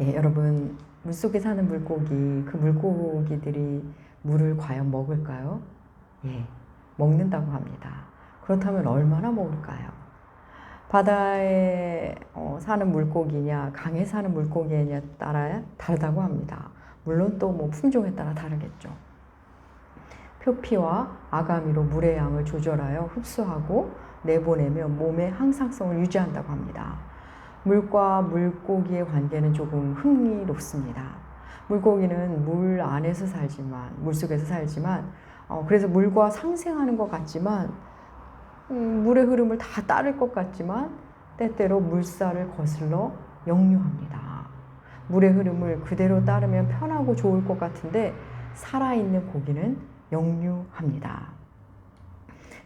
예, 여러분 물속에 사는 물고기 그 물고기들이 물을 과연 먹을까요? 예, 먹는다고 합니다. 그렇다면 얼마나 먹을까요? 바다에 어, 사는 물고기냐 강에 사는 물고기냐 따라 다르다고 합니다. 물론 또 뭐 품종에 따라 다르겠죠. 표피와 아가미로 물의 양을 조절하여 흡수하고 내보내며 몸의 항상성을 유지한다고 합니다. 물과 물고기의 관계는 조금 흥미롭습니다. 물고기는 물 안에서 살지만, 물 속에서 살지만, 어, 그래서 물과 상생하는 것 같지만, 음, 물의 흐름을 다 따를 것 같지만, 때때로 물살을 거슬러 역류합니다. 물의 흐름을 그대로 따르면 편하고 좋을 것 같은데, 살아있는 고기는 역류합니다.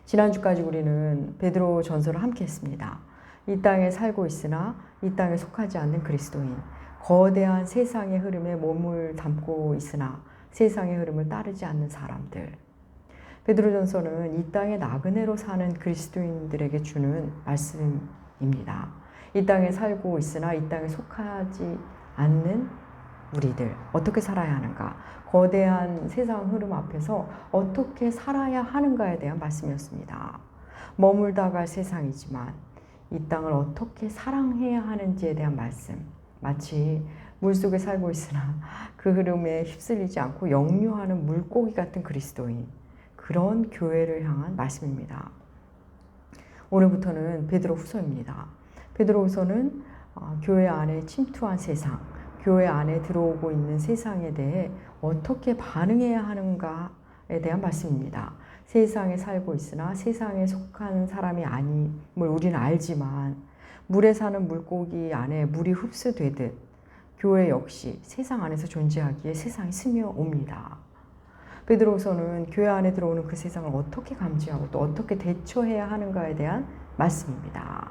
지난주까지 우리는 베드로 전서를 함께 했습니다. 이 땅에 살고 있으나 이 땅에 속하지 않는 그리스도인, 거대한 세상의 흐름에 몸을 담고 있으나 세상의 흐름을 따르지 않는 사람들. 베드로전서는 이 땅의 나그네로 사는 그리스도인들에게 주는 말씀입니다. 이 땅에 살고 있으나 이 땅에 속하지 않는 우리들 어떻게 살아야 하는가? 거대한 세상 흐름 앞에서 어떻게 살아야 하는가에 대한 말씀이었습니다. 머물다 갈 세상이지만 이 땅을 어떻게 사랑해야 하는지에 대한 말씀. 마치 물속에 살고 있으나 그 흐름에 휩쓸리지 않고 역류하는 물고기 같은 그리스도인. 그런 교회를 향한 말씀입니다. 오늘부터는 베드로 후서입니다. 베드로 후서는 어, 교회 안에 침투한 세상, 교회 안에 들어오고 있는 세상에 대해 어떻게 반응해야 하는가에 대한 말씀입니다. 세상에 살고 있으나 세상에 속한 사람이 아님을 우리는 알지만 물에 사는 물고기 안에 물이 흡수되듯 교회 역시 세상 안에서 존재하기에 세상이 스며옵니다. 베드로서는 교회 안에 들어오는 그 세상을 어떻게 감지하고 또 어떻게 대처해야 하는가에 대한 말씀입니다.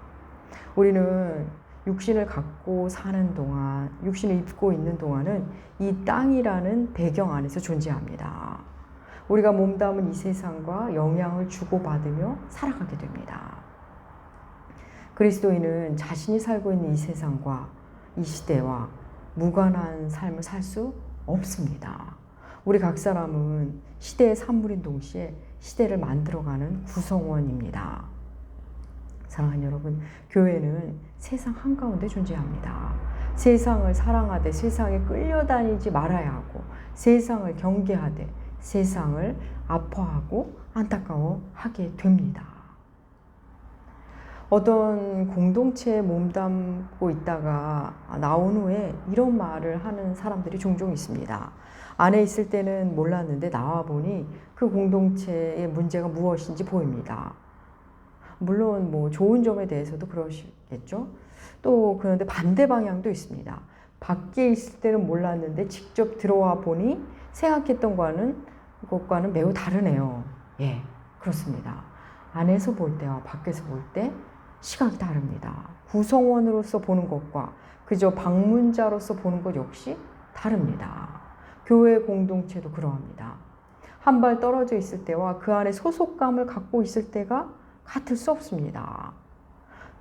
우리는 육신을 갖고 사는 동안, 육신을 입고 있는 동안은 이 땅이라는 배경 안에서 존재합니다. 우리가 몸담은 이 세상과 영향을 주고받으며 살아가게 됩니다. 그리스도인은 자신이 살고 있는 이 세상과 이 시대와 무관한 삶을 살 수 없습니다. 우리 각 사람은 시대의 산물인 동시에 시대를 만들어가는 구성원입니다. 사랑하는 여러분, 교회는 세상 한가운데 존재합니다. 세상을 사랑하되 세상에 끌려다니지 말아야 하고 세상을 경계하되 세상을 아파하고 안타까워하게 됩니다. 어떤 공동체에 몸담고 있다가 나온 후에 이런 말을 하는 사람들이 종종 있습니다. 안에 있을 때는 몰랐는데 나와 보니 그 공동체의 문제가 무엇인지 보입니다. 물론 뭐 좋은 점에 대해서도 그러시겠죠. 또 그런데 반대 방향도 있습니다. 밖에 있을 때는 몰랐는데 직접 들어와 보니 생각했던 거는 것과는 매우 다르네요. 예, 그렇습니다. 안에서 볼 때와 밖에서 볼 때 시각이 다릅니다. 구성원으로서 보는 것과 그저 방문자로서 보는 것 역시 다릅니다. 교회 공동체도 그러합니다. 한 발 떨어져 있을 때와 그 안에 소속감을 갖고 있을 때가 같을 수 없습니다.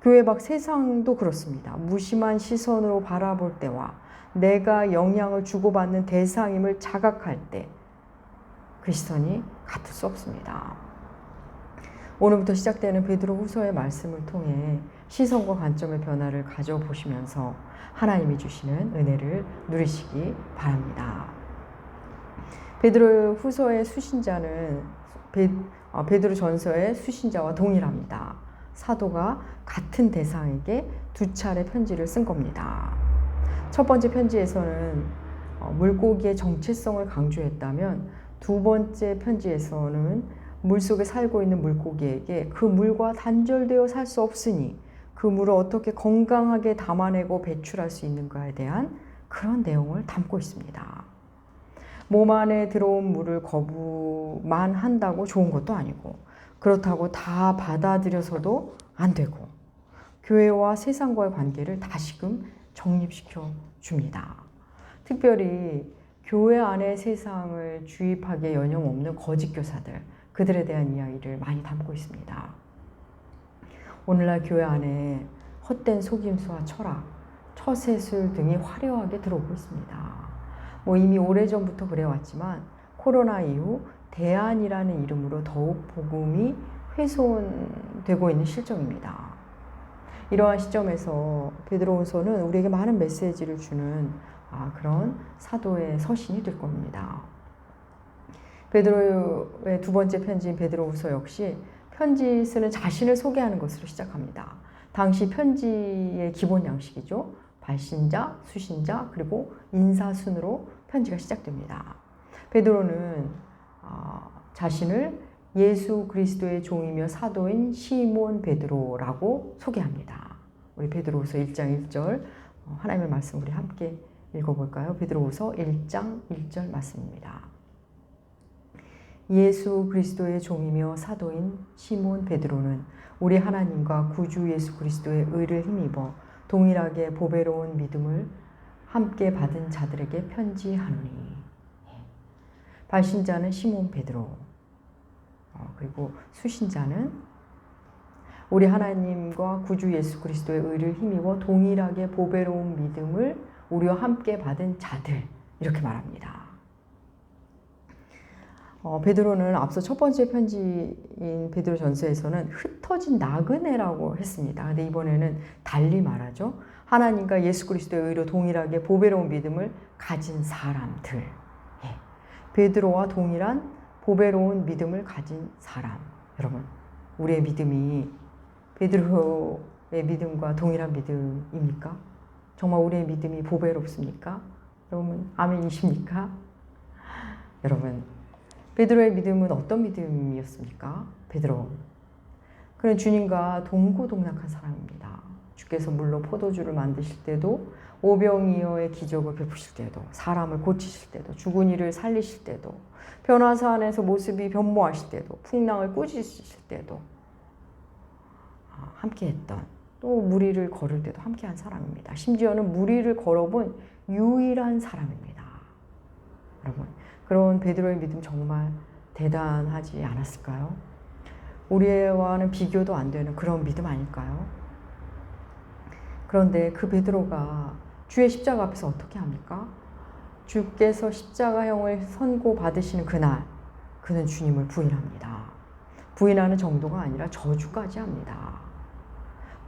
교회 밖 세상도 그렇습니다. 무심한 시선으로 바라볼 때와 내가 영향을 주고받는 대상임을 자각할 때 그 시선이 같을 수 없습니다. 오늘부터 시작되는 베드로 후서의 말씀을 통해 시선과 관점의 변화를 가져보시면서 하나님이 주시는 은혜를 누리시기 바랍니다. 베드로 후서의 수신자는 베, 어, 베드로 전서의 수신자와 동일합니다. 사도가 같은 대상에게 두 차례 편지를 쓴 겁니다. 첫 번째 편지에서는 어, 물고기의 정체성을 강조했다면 두 번째 편지에서는 물 속에 살고 있는 물고기에게 그 물과 단절되어 살 수 없으니 그 물을 어떻게 건강하게 담아내고 배출할 수 있는가에 대한 그런 내용을 담고 있습니다. 몸 안에 들어온 물을 거부만 한다고 좋은 것도 아니고 그렇다고 다 받아들여서도 안 되고 교회와 세상과의 관계를 다시금 정립시켜 줍니다. 특별히 교회 안에 세상을 주입하기에 여념없는 거짓 교사들 그들에 대한 이야기를 많이 담고 있습니다. 오늘날 교회 안에 헛된 속임수와 철학, 처세술 등이 화려하게 들어오고 있습니다. 뭐 이미 오래전부터 그래왔지만 코로나 이후 대안이라는 이름으로 더욱 복음이 훼손되고 있는 실정입니다. 이러한 시점에서 베드로후서는 우리에게 많은 메시지를 주는 아, 그런 사도의 서신이 될 겁니다. 베드로의 두 번째 편지인 베드로후서 역시 편지 쓰는 자신을 소개하는 것으로 시작합니다. 당시 편지의 기본 양식이죠. 발신자, 수신자, 그리고 인사 순으로 편지가 시작됩니다. 베드로는 어, 자신을 예수 그리스도의 종이며 사도인 시몬 베드로라고 소개합니다. 우리 베드로후서 1장 1절 어, 하나님의 말씀 우리 함께 읽어볼까요? 베드로후서 1장 1절 말씀입니다. 예수 그리스도의 종이며 사도인 시몬 베드로는 우리 하나님과 구주 예수 그리스도의 의를 힘입어 동일하게 보배로운 믿음을 함께 받은 자들에게 편지하노니 발신자는 시몬 베드로 어, 그리고 수신자는 우리 하나님과 구주 예수 그리스도의 의를 힘입어 동일하게 보배로운 믿음을 우리와 함께 받은 자들 이렇게 말합니다. 어, 베드로는 앞서 첫 번째 편지인 베드로 전서에서는 흩어진 나그네라고 했습니다. 근데 이번에는 달리 말하죠. 하나님과 예수 그리스도의 의로 동일하게 보배로운 믿음을 가진 사람들. 예. 베드로와 동일한 보배로운 믿음을 가진 사람. 여러분, 우리의 믿음이 베드로의 믿음과 동일한 믿음입니까? 정말 우리의 믿음이 보배롭습니까? 여러분, 아멘이십니까? 여러분, 베드로의 믿음은 어떤 믿음이었습니까? 베드로. 그는 주님과 동고동락한 사람입니다. 주께서 물로 포도주를 만드실 때도 오병이어의 기적을 베푸실 때도 사람을 고치실 때도 죽은 이를 살리실 때도 변화사 안에서 모습이 변모하실 때도 풍랑을 꾸짖으실 때도 아, 함께했던 또 무리를 걸을 때도 함께한 사람입니다. 심지어는 무리를 걸어본 유일한 사람입니다. 여러분 그런 베드로의 믿음 정말 대단하지 않았을까요? 우리와는 비교도 안 되는 그런 믿음 아닐까요? 그런데 그 베드로가 주의 십자가 앞에서 어떻게 합니까? 주께서 십자가형을 선고 받으시는 그날 그는 주님을 부인합니다. 부인하는 정도가 아니라 저주까지 합니다.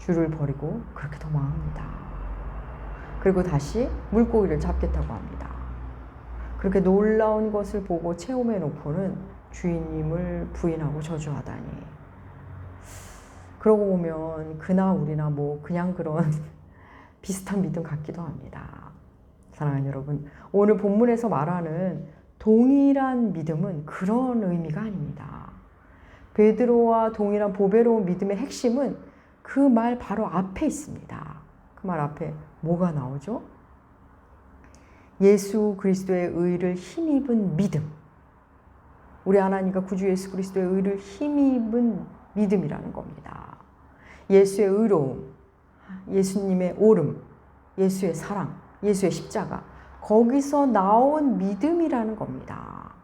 주를 버리고 그렇게 도망합니다. 그리고 다시 물고기를 잡겠다고 합니다. 그렇게 놀라운 것을 보고 체험해 놓고는 주인님을 부인하고 저주하다니. 그러고 보면 그나 우리나 뭐 그냥 그런 비슷한 믿음 같기도 합니다. 사랑하는 여러분, 오늘 본문에서 말하는 동일한 믿음은 그런 의미가 아닙니다. 베드로와 동일한 보배로운 믿음의 핵심은 그 말 바로 앞에 있습니다. 그 말 앞에 뭐가 나오죠? 예수 그리스도의 의를 힘입은 믿음. 우리 하나님과 구주 예수 그리스도의 의를 힘입은 믿음이라는 겁니다. 예수의 의로움, 예수님의 오름, 예수의 사랑, 예수의 십자가. 거기서 나온 믿음이라는 겁니다.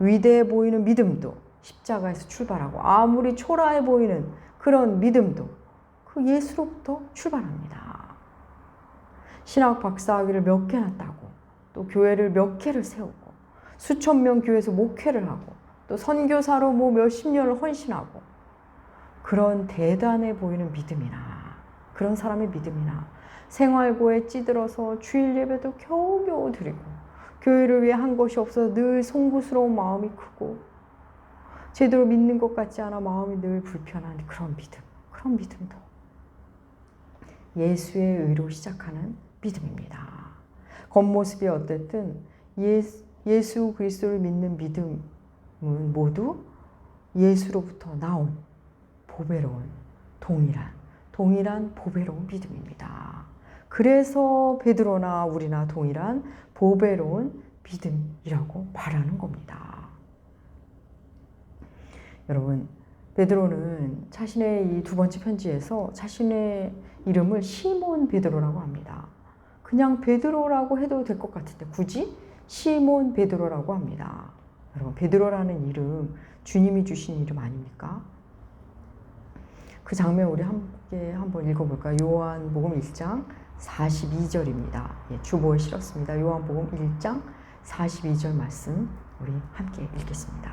위대해 보이는 믿음도 십자가에서 출발하고 아무리 초라해 보이는 그런 믿음도 그 예수로부터 출발합니다. 신학 박사학위를 몇 개나 따고 또 교회를 몇 개를 세우고 수천 명 교회에서 목회를 하고 또 선교사로 뭐 몇십 년을 헌신하고 그런 대단해 보이는 믿음이나 그런 사람의 믿음이나 생활고에 찌들어서 주일 예배도 겨우겨우 드리고 교회를 위해 한 것이 없어서 늘 송구스러운 마음이 크고 제대로 믿는 것 같지 않아 마음이 늘 불편한 그런 믿음 그런 믿음도 예수의 의로 시작하는 믿음입니다. 겉모습이 어쨌든 예수, 예수 그리스도를 믿는 믿음은 모두 예수로부터 나온 보배로운 동일한 동일한 보배로운 믿음입니다. 그래서 베드로나 우리나 동일한 보배로운 믿음이라고 말하는 겁니다. 여러분, 베드로는 자신의 이 두 번째 편지에서 자신의 이름을 시몬 베드로라고 합니다. 그냥 베드로라고 해도 될 것 같은데 굳이 시몬 베드로라고 합니다. 여러분, 베드로라는 이름 주님이 주신 이름 아닙니까? 그 장면 우리 함께 한번 읽어볼까요? 요한복음 1장 42절입니다. 예, 주보에 실었습니다. 요한복음 1장 42절 말씀 우리 함께 읽겠습니다.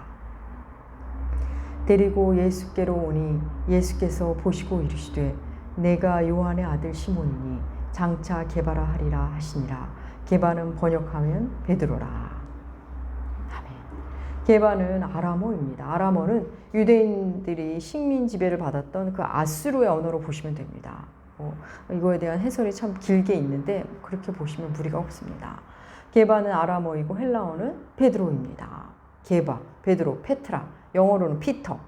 데리고 예수께로 오니 예수께서 보시고 이르시되 내가 요한의 아들 시몬이니 장차 개바라 하리라 하시니라. 개바는 번역하면 베드로라. 아멘. 개바는 아람어입니다. 아람어는 유대인들이 식민 지배를 받았던 그 아수르의 언어로 보시면 됩니다. 어, 이거에 대한 해설이 참 길게 있는데 그렇게 보시면 무리가 없습니다. 개바는 아람어이고 헬라어는 베드로입니다. 개바, 베드로, 페트라 영어로는 피터.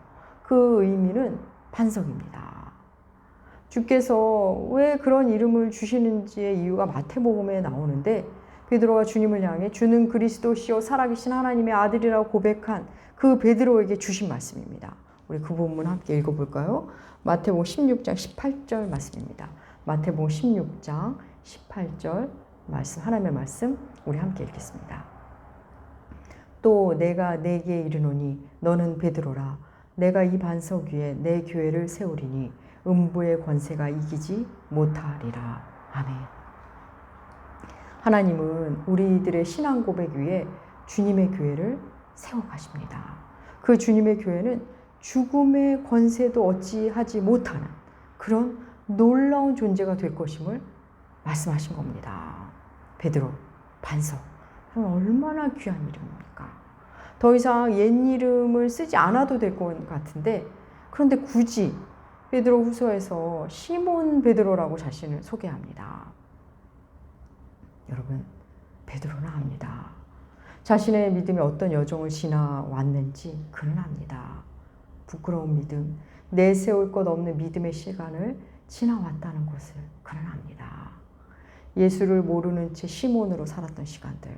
그 의미는 반석입니다 주께서 왜 그런 이름을 주시는지의 이유가 마태복음에 나오는데 베드로가 주님을 향해 주는 그리스도시요 살아계신 하나님의 아들이라고 고백한 그 베드로에게 주신 말씀입니다. 우리 그 본문 함께 읽어볼까요? 마태복음 16장 18절 말씀입니다. 마태복음 16장 18절 말씀 하나님의 말씀 우리 함께 읽겠습니다. 또 내가 내게 이르노니 너는 베드로라 내가 이 반석 위에 내 교회를 세우리니 음부의 권세가 이기지 못하리라. 아멘. 하나님은 우리들의 신앙 고백 위에 주님의 교회를 세워가십니다. 그 주님의 교회는 죽음의 권세도 어찌하지 못하는 그런 놀라운 존재가 될 것임을 말씀하신 겁니다. 베드로, 반석. 얼마나 귀한 이름입니까? 더 이상 옛 이름을 쓰지 않아도 될 것 같은데, 그런데 굳이 베드로 후서에서 시몬 베드로라고 자신을 소개합니다. 여러분, 베드로는 압니다. 자신의 믿음이 어떤 여정을 지나왔는지 그는 압니다. 부끄러운 믿음, 내세울 것 없는 믿음의 시간을 지나왔다는 것을 그는 압니다. 예수를 모르는 채 시몬으로 살았던 시간들,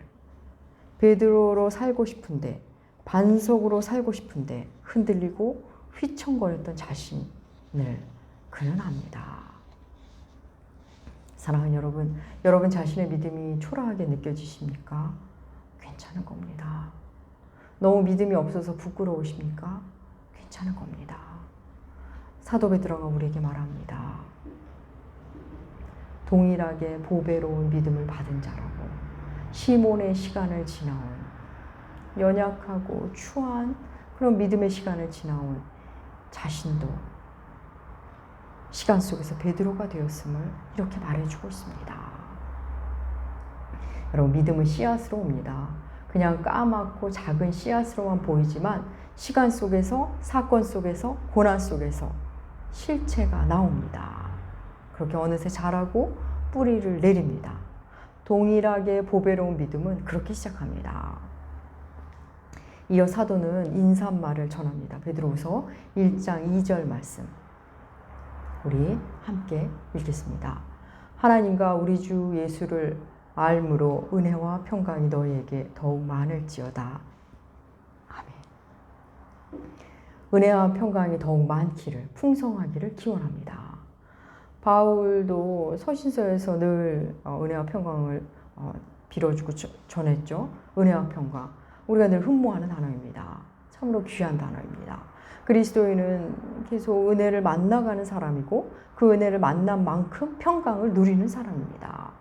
베드로로 살고 싶은데, 반석으로 살고 싶은데 흔들리고 휘청거렸던 자신, 늘 그는 압니다. 사랑하는 여러분, 여러분 자신의 믿음이 초라하게 느껴지십니까? 괜찮은 겁니다. 너무 믿음이 없어서 부끄러우십니까? 괜찮은 겁니다. 사도 베드로가 우리에게 말합니다. 동일하게 보배로운 믿음을 받은 자라고 시몬의 시간을 지나온 연약하고 추한 그런 믿음의 시간을 지나온 자신도 시간 속에서 베드로가 되었음을 이렇게 말해주고 있습니다. 여러분 믿음은 씨앗으로 옵니다. 그냥 까맣고 작은 씨앗으로만 보이지만 시간 속에서 사건 속에서 고난 속에서 실체가 나옵니다. 그렇게 어느새 자라고 뿌리를 내립니다. 동일하게 보배로운 믿음은 그렇게 시작합니다. 이어 사도는 인사말을 전합니다. 베드로후서 1장 2절 말씀. 우리 함께 읽겠습니다. 하나님과 우리 주 예수를 알므로 은혜와 평강이 너희에게 더욱 많을지어다. 아멘. 은혜와 평강이 더욱 많기를 풍성하기를 기원합니다. 바울도 서신서에서 늘 어, 은혜와 평강을 어, 빌어주고 전했죠. 은혜와 평강. 우리가 늘 흠모하는 단어입니다. 참으로 귀한 단어입니다. 그리스도인은 계속 은혜를 만나가는 사람이고 그 은혜를 만난 만큼 평강을 누리는 사람입니다.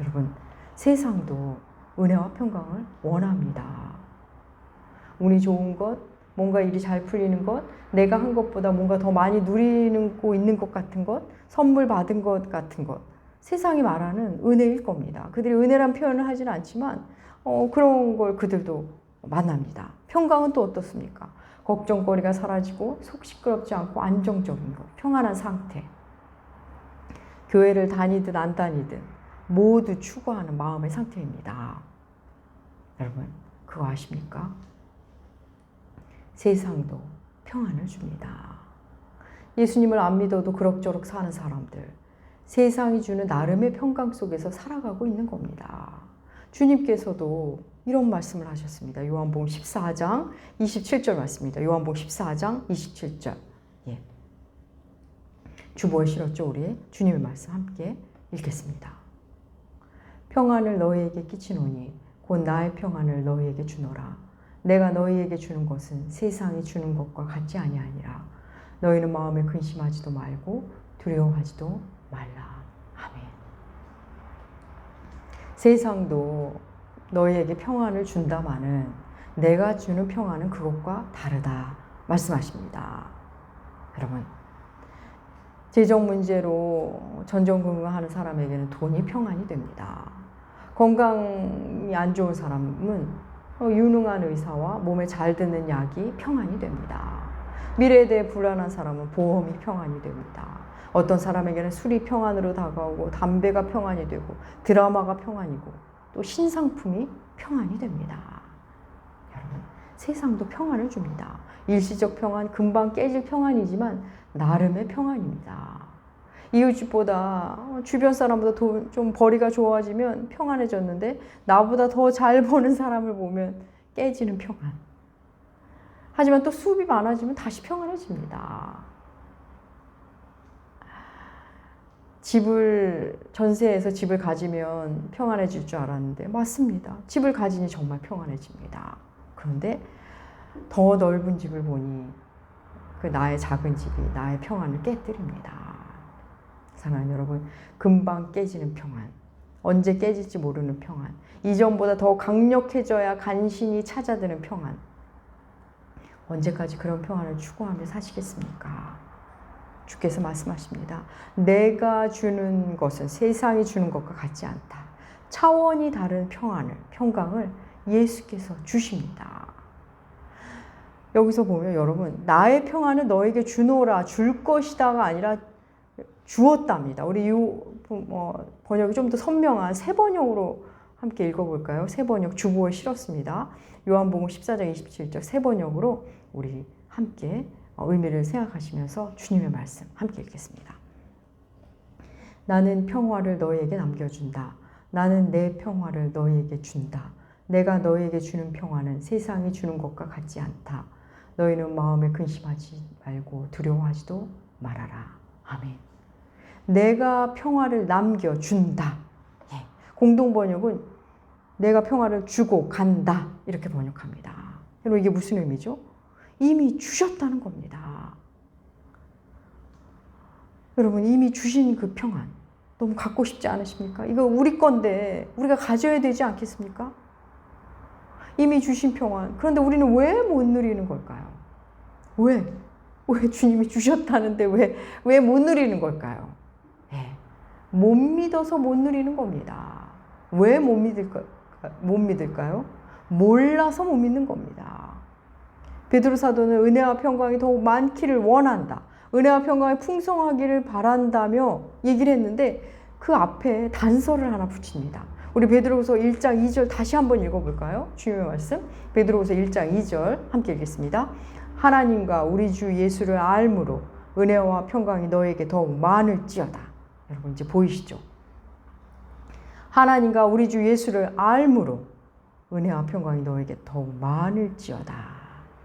여러분, 세상도 은혜와 평강을 원합니다. 운이 좋은 것, 뭔가 일이 잘 풀리는 것, 내가 한 것보다 뭔가 더 많이 누리는 거 있는 것 같은 것, 선물 받은 것 같은 것. 세상이 말하는 은혜일 겁니다. 그들이 은혜란 표현을 하지는 않지만 어, 그런 걸 그들도 만납니다. 평강은 또 어떻습니까? 걱정거리가 사라지고 속 시끄럽지 않고 안정적인 것, 평안한 상태. 교회를 다니든 안 다니든 모두 추구하는 마음의 상태입니다. 여러분, 그거 아십니까? 세상도 평안을 줍니다. 예수님을 안 믿어도 그럭저럭 사는 사람들, 세상이 주는 나름의 평강 속에서 살아가고 있는 겁니다. 주님께서도 이런 말씀을 하셨습니다. 요한복음 14장 27절 말씀입니다. 요한복음 14장 27절. 예. 주보에 실었죠, 우리 주님의 말씀 함께 읽겠습니다. 평안을 너희에게 끼치노니 곧 나의 평안을 너희에게 주노라. 내가 너희에게 주는 것은 세상이 주는 것과 같지 아니하니라. 너희는 마음에 근심하지도 말고 두려워하지도 말라. 아멘. 세상도 너희에게 평안을 준다마는 내가 주는 평안은 그것과 다르다 말씀하십니다. 여러분 재정 문제로 전전긍긍하는 사람에게는 돈이 평안이 됩니다. 건강이 안 좋은 사람은 유능한 의사와 몸에 잘 드는 약이 평안이 됩니다. 미래에 대해 불안한 사람은 보험이 평안이 됩니다. 어떤 사람에게는 술이 평안으로 다가오고 담배가 평안이 되고 드라마가 평안이고 또 신상품이 평안이 됩니다. 여러분, 세상도 평안을 줍니다. 일시적 평안, 금방 깨질 평안이지만 나름의 평안입니다. 이웃집보다 주변 사람보다 돈, 좀 벌이가 좋아지면 평안해졌는데 나보다 더 잘 버는 사람을 보면 깨지는 평안. 하지만 또 수입이 많아지면 다시 평안해집니다. 집을 전세해서 집을 가지면 평안해질 줄 알았는데 맞습니다. 집을 가지니 정말 평안해집니다. 그런데 더 넓은 집을 보니 그 나의 작은 집이 나의 평안을 깨뜨립니다. 사랑하는 여러분, 금방 깨지는 평안, 언제 깨질지 모르는 평안, 이전보다 더 강력해져야 간신히 찾아드는 평안. 언제까지 그런 평안을 추구하며 사시겠습니까? 주께서 말씀하십니다. 내가 주는 것은 세상이 주는 것과 같지 않다. 차원이 다른 평안을, 평강을 예수께서 주십니다. 여기서 보면 여러분, 나의 평안을 너에게 주노라, 줄 것이다가 아니라 주었답니다. 우리 이 뭐, 번역이 좀 더 선명한 새 번역으로 함께 읽어볼까요? 새 번역 주보에 실었습니다. 요한복음 14장 27절 새 번역으로 우리 함께 의미를 생각하시면서 주님의 말씀 함께 읽겠습니다. 나는 평화를 너희에게 남겨준다. 나는 내 평화를 너희에게 준다. 내가 너희에게 주는 평화는 세상이 주는 것과 같지 않다. 너희는 마음에 근심하지 말고 두려워하지도 말아라. 아멘. 내가 평화를 남겨준다. 예. 공동 번역은 내가 평화를 주고 간다. 이렇게 번역합니다. 여러분, 이게 무슨 의미죠? 이미 주셨다는 겁니다. 여러분, 이미 주신 그 평안. 너무 갖고 싶지 않으십니까? 이거 우리 건데, 우리가 가져야 되지 않겠습니까? 이미 주신 평안. 그런데 우리는 왜 못 누리는 걸까요? 왜? 왜 주님이 주셨다는데 왜, 왜 못 누리는 걸까요? 예. 못 믿어서 못 누리는 겁니다. 왜 못 믿을까, 못 믿을까요? 몰라서 못 믿는 겁니다. 베드로 사도는 은혜와 평강이 더욱 많기를 원한다. 은혜와 평강이 풍성하기를 바란다며 얘기를 했는데 그 앞에 단서를 하나 붙입니다. 우리 베드로후서 1장 2절 다시 한번 읽어 볼까요? 주님의 말씀. 베드로후서 1장 2절 함께 읽겠습니다. 하나님과 우리 주 예수를 알므로 은혜와 평강이 너에게 더욱 많을지어다. 여러분 이제 보이시죠? 하나님과 우리 주 예수를 알므로 은혜와 평강이 너에게 더욱 많을지어다.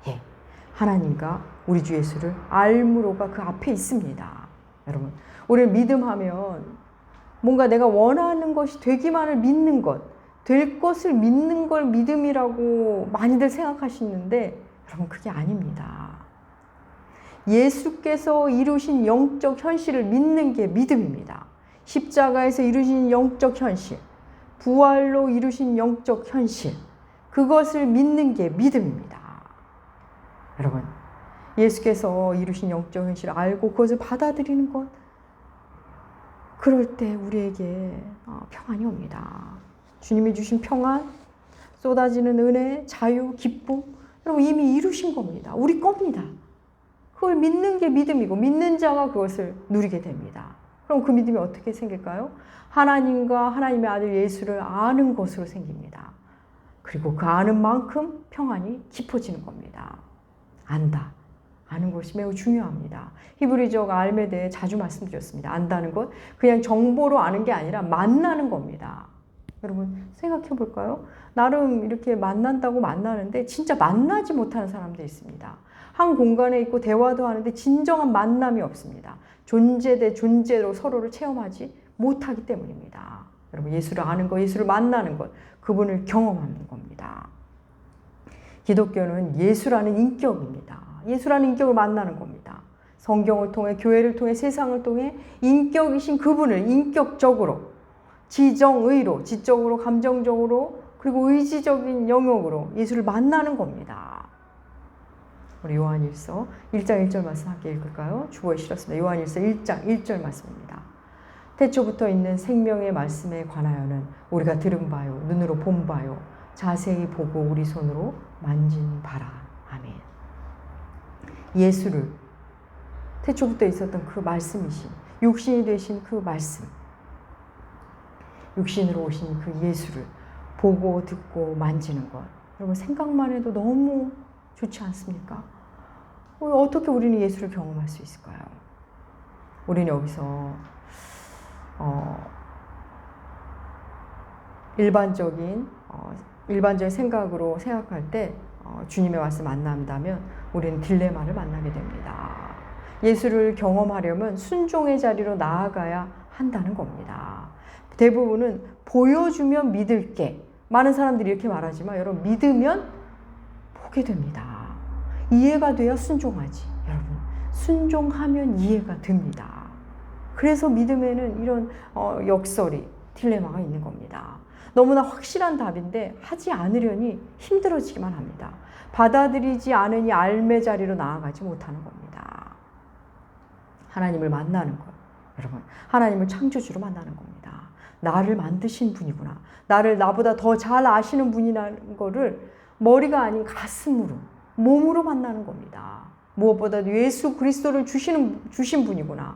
예. 하나님과 우리 주 예수를 알므로가 그 앞에 있습니다. 여러분, 우리는 믿음하면 뭔가 내가 원하는 것이 되기만을 믿는 것, 될 것을 믿는 걸 믿음이라고 많이들 생각하시는데 여러분 그게 아닙니다. 예수께서 이루신 영적 현실을 믿는 게 믿음입니다. 십자가에서 이루신 영적 현실, 부활로 이루신 영적 현실, 그것을 믿는 게 믿음입니다. 여러분, 예수께서 이루신 영적 현실을 알고 그것을 받아들이는 것, 그럴 때 우리에게 어, 평안이 옵니다. 주님이 주신 평안, 쏟아지는 은혜, 자유, 기쁨, 여러분 이미 이루신 겁니다. 우리 겁니다. 그걸 믿는 게 믿음이고 믿는 자가 그것을 누리게 됩니다. 그럼 그 믿음이 어떻게 생길까요? 하나님과 하나님의 아들 예수를 아는 것으로 생깁니다. 그리고 그 아는 만큼 평안이 깊어지는 겁니다. 안다. 아는 것이 매우 중요합니다. 히브리적 알에 대해 자주 말씀드렸습니다. 안다는 것, 그냥 정보로 아는 게 아니라 만나는 겁니다. 여러분 생각해 볼까요? 나름 이렇게 만난다고 만나는데 진짜 만나지 못하는 사람도 있습니다. 한 공간에 있고 대화도 하는데 진정한 만남이 없습니다. 존재 대 존재로 서로를 체험하지 못하기 때문입니다. 여러분 예수를 아는 것, 예수를 만나는 것, 그분을 경험하는 겁니다. 기독교는 예수라는 인격입니다. 예수라는 인격을 만나는 겁니다. 성경을 통해 교회를 통해 세상을 통해 인격이신 그분을 인격적으로 지정의로, 지적으로, 감정적으로, 그리고 의지적인 영역으로 예수를 만나는 겁니다. 우리 요한일서 1장 1절 말씀 함께 읽을까요? 주보에 실었습니다. 요한일서 1장 1절 말씀입니다. 태초부터 있는 생명의 말씀에 관하여는 우리가 들은 바요, 눈으로 본 바요, 자세히 보고 우리 손으로 만진 바라. 아멘. 예수를 태초부터 있었던 그 말씀이신 육신이 되신 그 말씀 육신으로 오신 그 예수를 보고 듣고 만지는 것 여러분 생각만 해도 너무 좋지 않습니까? 어, 어떻게 우리는 예수를 경험할 수 있을까요? 우리는 여기서 어, 일반적인 어, 일반적인 생각으로 생각할 때 어, 주님의 말씀 만난다면 우리는 딜레마를 만나게 됩니다. 예수를 경험하려면 순종의 자리로 나아가야 한다는 겁니다. 대부분은 보여주면 믿을게. 많은 사람들이 이렇게 말하지만 여러분 믿으면 보게 됩니다. 이해가 돼야 순종하지. 여러분 순종하면 이해가 됩니다. 그래서 믿음에는 이런 어, 역설이 딜레마가 있는 겁니다. 너무나 확실한 답인데 하지 않으려니 힘들어지기만 합니다. 받아들이지 않으니 알매 자리로 나아가지 못하는 겁니다. 하나님을 만나는 것. 여러분, 하나님을 창조주로 만나는 겁니다. 나를 만드신 분이구나. 나를 나보다 더 잘 아시는 분이라는 거를 머리가 아닌 가슴으로, 몸으로 만나는 겁니다. 무엇보다도 예수 그리스도를 주시는, 주신 분이구나.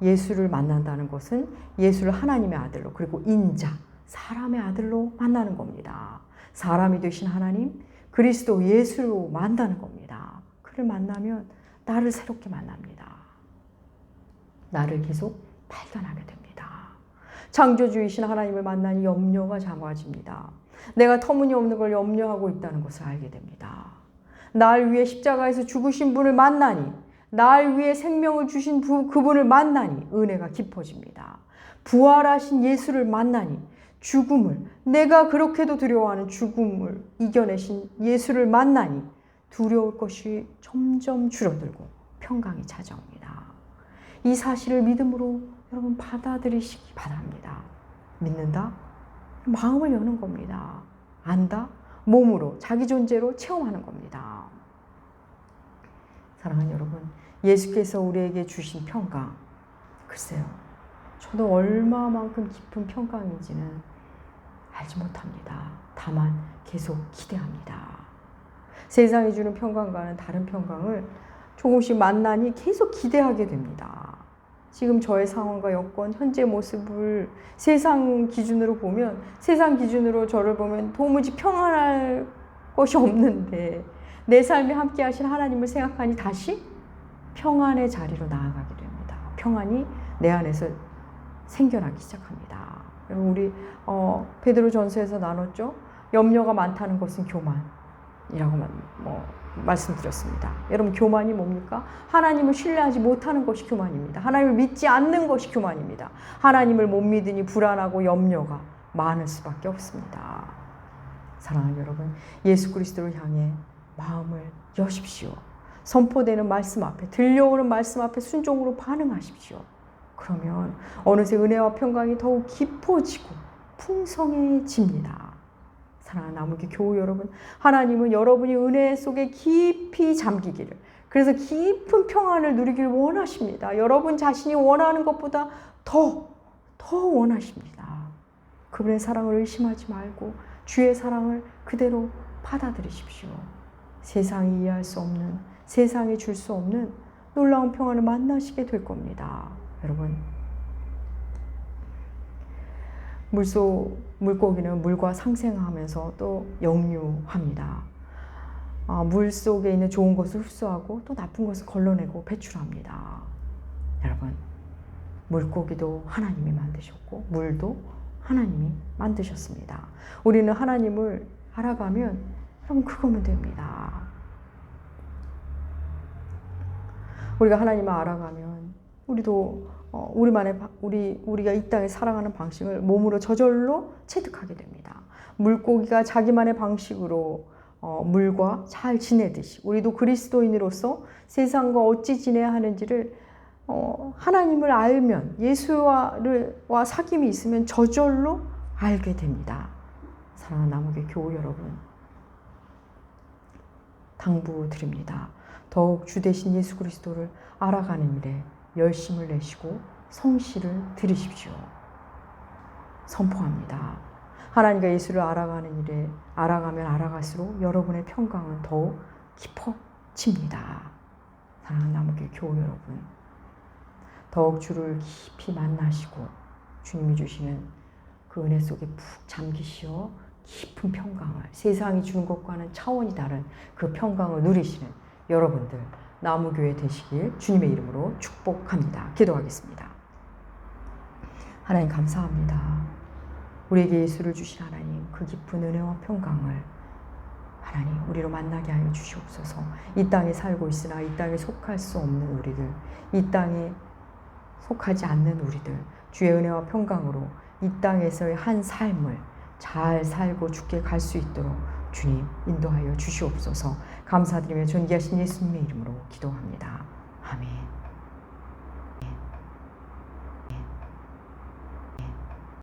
예수를 만난다는 것은 예수를 하나님의 아들로, 그리고 인자, 사람의 아들로 만나는 겁니다. 사람이 되신 하나님, 그리스도 예수로 만나는 겁니다. 그를 만나면 나를 새롭게 만납니다. 나를 계속 발견하게 됩니다. 창조주이신 하나님을 만나니 염려가 작아집니다. 내가 터무니없는 걸 염려하고 있다는 것을 알게 됩니다. 날 위해 십자가에서 죽으신 분을 만나니, 날 위해 생명을 주신 그분을 만나니 은혜가 깊어집니다. 부활하신 예수를 만나니 죽음을, 내가 그렇게도 두려워하는 죽음을 이겨내신 예수를 만나니 두려울 것이 점점 줄어들고 평강이 찾아옵니다. 이 사실을 믿음으로 여러분 받아들이시기 바랍니다. 믿는다? 마음을 여는 겁니다. 안다? 몸으로, 자기 존재로 체험하는 겁니다. 사랑하는 여러분, 예수께서 우리에게 주신 평강, 글쎄요. 저도 얼마만큼 깊은 평강인지는 알지 못합니다. 다만 계속 기대합니다. 세상이 주는 평강과는 다른 평강을 조금씩 만나니 계속 기대하게 됩니다. 지금 저의 상황과 여건, 현재 모습을 세상 기준으로 보면, 세상 기준으로 저를 보면 도무지 평안할 것이 없는데, 내 삶에 함께 하신 하나님을 생각하니 다시 평안의 자리로 나아가게 됩니다. 평안이 내 안에서 생겨나기 시작합니다. 우리 어, 베드로 전서에서 나눴죠. 염려가 많다는 것은 교만이라고 뭐 말씀드렸습니다. 여러분 교만이 뭡니까? 하나님을 신뢰하지 못하는 것이 교만입니다. 하나님을 믿지 않는 것이 교만입니다. 하나님을 못 믿으니 불안하고 염려가 많을 수밖에 없습니다. 사랑하는 여러분, 예수 그리스도를 향해 마음을 여십시오. 선포되는 말씀 앞에, 들려오는 말씀 앞에 순종으로 반응하십시오. 그러면 어느새 은혜와 평강이 더욱 깊어지고 풍성해집니다. 사랑하는 나무기 교우 여러분, 하나님은 여러분이 은혜 속에 깊이 잠기기를, 그래서 깊은 평안을 누리길 원하십니다. 여러분 자신이 원하는 것보다 더, 더 원하십니다. 그분의 사랑을 의심하지 말고 주의 사랑을 그대로 받아들이십시오. 세상이 이해할 수 없는, 세상이 줄 수 없는 놀라운 평안을 만나시게 될 겁니다. 여러분, 물속 물고기는 물과 상생하면서 또 역류합니다. 아, 물 속에 있는 좋은 것을 흡수하고 또 나쁜 것을 걸러내고 배출합니다. 여러분, 물고기도 하나님이 만드셨고 물도 하나님이 만드셨습니다. 우리는 하나님을 알아가면 여러분 그거면 됩니다. 우리가 하나님을 알아가면 우리도 어, 우리만의 우리 우리가 이 땅에 살아가는 방식을 몸으로 저절로 체득하게 됩니다. 물고기가 자기만의 방식으로 어, 물과 잘 지내듯이 우리도 그리스도인으로서 세상과 어찌 지내야 하는지를 어, 하나님을 알면 예수와를 와 사귐이 있으면 저절로 알게 됩니다. 사랑하는 남욱의 교우 여러분, 당부드립니다. 더욱 주 대신 예수 그리스도를 알아가는 일에 열심을 내시고 성실을 들이십시오. 선포합니다. 하나님과 예수를 알아가는 일에 알아가면 알아갈수록 여러분의 평강은 더욱 깊어집니다. 사랑하는 남욱의 교우 여러분, 더욱 주를 깊이 만나시고 주님이 주시는 그 은혜 속에 푹 잠기시어 깊은 평강을 세상이 주는 것과는 차원이 다른 그 평강을 누리시는 여러분들 나무교회 되시길 주님의 이름으로 축복합니다. 기도하겠습니다. 하나님 감사합니다. 우리에게 예수를 주신 하나님 그 깊은 은혜와 평강을 하나님 우리로 만나게 하여 주시옵소서. 이 땅에 살고 있으나 이 땅에 속할 수 없는 우리들, 이 땅에 속하지 않는 우리들, 주의 은혜와 평강으로 이 땅에서의 한 삶을 잘 살고 죽게 갈 수 있도록 주님 인도하여 주시옵소서. 감사드리며 존귀하신 예수님의 이름으로 기도합니다. 아멘.